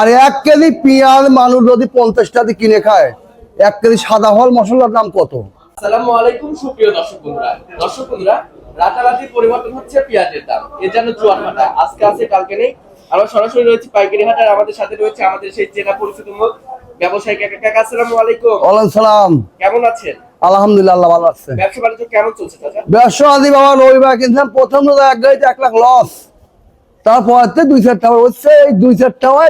আর এক কেজি পেঁয়াজ মানুষ যদি পঞ্চাশ টাকা কিনে খায় এক কেজি সাদা হল মশলার দাম কত? আসসালামু আলাইকুম সুপ্রিয় দর্শক বন্ধুরা দর্শক বন্ধুরা রাতারাতি পরিবর্তন হচ্ছে পেঁয়াজের দাম। এ যেন জোয়ার ভাটা আজকে আছে কালকে নেই আমরা সরাসরি রয়েছে পাইকারি হাট। আর আমাদের সাথে রয়েছে আমাদের সেই চেনা পরিচিত মুখ ব্যবসায়ী কাকা। কাকা আসসালামু আলাইকুম। ওয়ালাইকুম সালাম। কেমন আছেন? আলহামদুলিল্লাহ ভালো আছে। ব্যবসা বাণিজ্য কেমন চলছে চাচা? ব্যবসা আদি বাবা রবিবার কিনছিলাম। প্রথম এক গাড়িতে এক লাখ লস তারপর দুই চার টাকা হচ্ছে এই দুই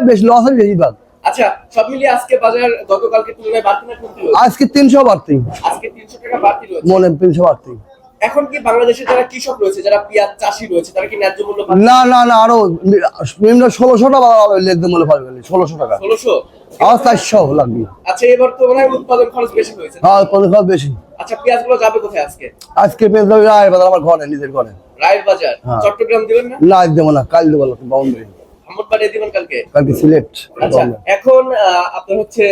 বেশি লস হয় বেশিরভাগ আচ্ছা সব মিলিয়ে আজকে বাজার গতকালকে তুলনায় বাড়তি না কমতি আজকে তিনশো বাড়তি। আজকে তিনশো টাকা বাড়তি রয়েছে। মনে তিনশো বাড়তি। এখন কি বাংলাদেশে যারা কৃষক রয়েছে যারা পেঁয়াজ চাষি রয়েছে তারা কি ন্যায্য মূল্য পাচ্ছে না না না আরও নিম্ন ষোলোশো টাকা মনে টাকা। আর লাগবে। আচ্ছা এবার তো মনে হয় উৎপাদন খরচ বেশি হয়েছে। বেশি। আচ্ছা পেঁয়াজগুলো যাবে কোথায় আজকে? আজকে পেয়ে যাবে আমার ঘরে নিজের ঘরে। রায়ের বাজার। হ্যাঁ। চট্টগ্রাম দিবেন না? না দেবো না কাল দেবো বাউন্ডারি। মোহাম্মদবাড়ি দিবেন কালকে? কালকে সিলেট আচ্ছা এখন আপনার হচ্ছে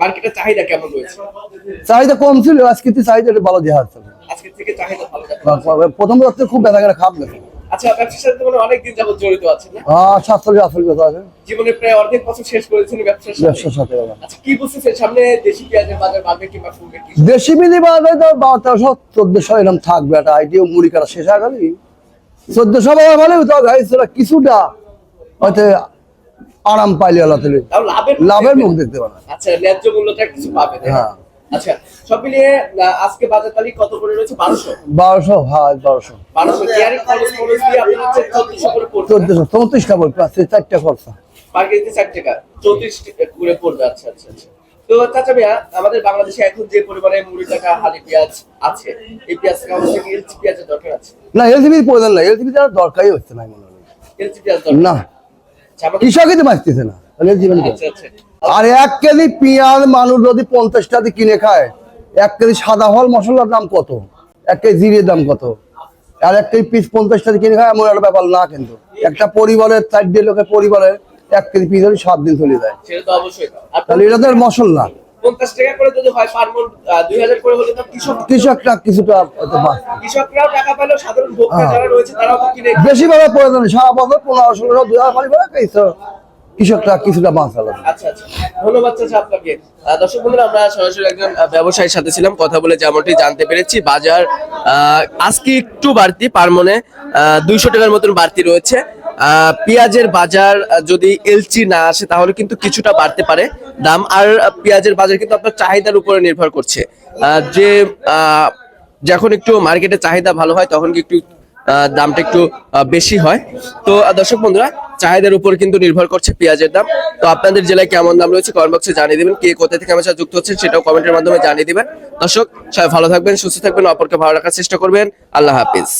মার্কেটের চাহিদা কেমন রয়েছে? চাহিদা কম ছিল আজকে তো চাহিদা ভালো দেওয়া আজকে থেকে চাহিদা ভালো প্রথম রাত্রে খুব ব্যথা করে খাবেন গেছে আচ্ছা ব্যবসার সাথে মানে অনেক দিন যাবত জড়িত আছেন না? সাতচল্লিশ আটচল্লিশ ব্যথা আছে। জীবনের প্রায় অর্ধেক বছর শেষ করেছেন ব্যবসার সাথে? ব্যবসার সাথে আচ্ছা কি বুঝতেছেন সামনে দেশি পেঁয়াজের বাজার বাড়বে কিংবা কমবে কি দেশি বিধি বাজারে তো বারো চোদ্দশো এরকম থাকবে। একটা মুড়ি কাটা শেষ হয়ে গেলি চোদ্দশো তো গাড়ি ছিল কিছুটা হয়তো আরাম পাইলে আল্লাহ লাভের মুখ দেখতে পারে আচ্ছা ন্যায্য মূল্যটা কিছু পাবে হ্যাঁ। আচ্ছা সব মিলিয়ে আজকে বাজার তালিকা কত করে রয়েছে? হ্যাঁ বারোশো। বারোশো কেয়ারি খরচ খরচ দিয়ে আপনার হচ্ছে চোদ্দশো করে পড়বে চোদ্দশো চৌত্রিশটা বলবে আছে চারটা খরচা। পার কেজিতে ষাট টাকা। চৌত্রিশ টাকা করে পড়বে আচ্ছা আচ্ছা আচ্ছা। তো চাচা ভাইয়া আমাদের বাংলাদেশে এখন যে পরিমাণে মুড়ি টাকা হালি পেঁয়াজ আছে এই পেঁয়াজ পেঁয়াজের দরকার আছে? না প্রয়োজন এলসিবি দরকারই হচ্ছে না মনে হয়। পেঁয়াজ না। কৃষকই তো বাঁচতেছে না। আচ্ছা আচ্ছা। আর এক কেজি পেঁয়াজ মানুষ যদি পঞ্চাশ টাকা দিয়ে কিনে খায় এক কেজি সাদা ফল মশলার দাম কত? এক কেজি জিরের দাম কত? আর এক কেজি পিস পঞ্চাশ টাকা দিয়ে কিনে খায় এমন একটা ব্যাপার না কিন্তু। একটা পরিবারের চারটে লোকের পরিবারের এক কেজি পিস হলে সাত দিন চলে যায়। তাহলে এটা তো মশলা। পঞ্চাশ টাকা করে যদি হয় পার দুই হাজার করে হলে তো কৃষক কিছুটা হ্যাঁ। বেশি ভাবে প্রয়োজন। সারা বছর পনেরো ষোলো দুই হাজার পানি করে কৃষকটা কিছুটা বাঁচালো। আচ্ছা আচ্ছা। আমরা সরাসরি একজন ব্যবসায়ীর সাথে ছিলাম, কথা বলে জানতে পেরেছি, বাজার আজকে একটু বাড়তি, পার দুইশো টাকার মতন বাড়তি রয়েছে। পেঁয়াজের বাজার যদি এলচি না আসে, তাহলে কিন্তু কিছুটা বাড়তে পারে দাম। আর পেঁয়াজের বাজার কিন্তু আপনার চাহিদার উপরে নির্ভর করছে। যে যখন একটু মার্কেটে চাহিদা ভালো হয়, তখন একটু দামটা একটু বেশি হয়। তো দর্শক বন্ধুরা চাহিদার উপর কিন্তু নির্ভর করছে পেঁয়াজের দাম। তো আপনাদের জেলায় কেমন দাম রয়েছে কমেন্ট বক্সে জানিয়ে দিবেন, কে কোথা থেকে আমার সাথে যুক্ত হচ্ছেন সেটাও কমেন্টের মাধ্যমে জানিয়ে দিবেন। দর্শক, সবাই ভালো থাকবেন, সুস্থ থাকবেন, অপরকে ভালো রাখার চেষ্টা করবেন। আল্লাহ হাফিজ।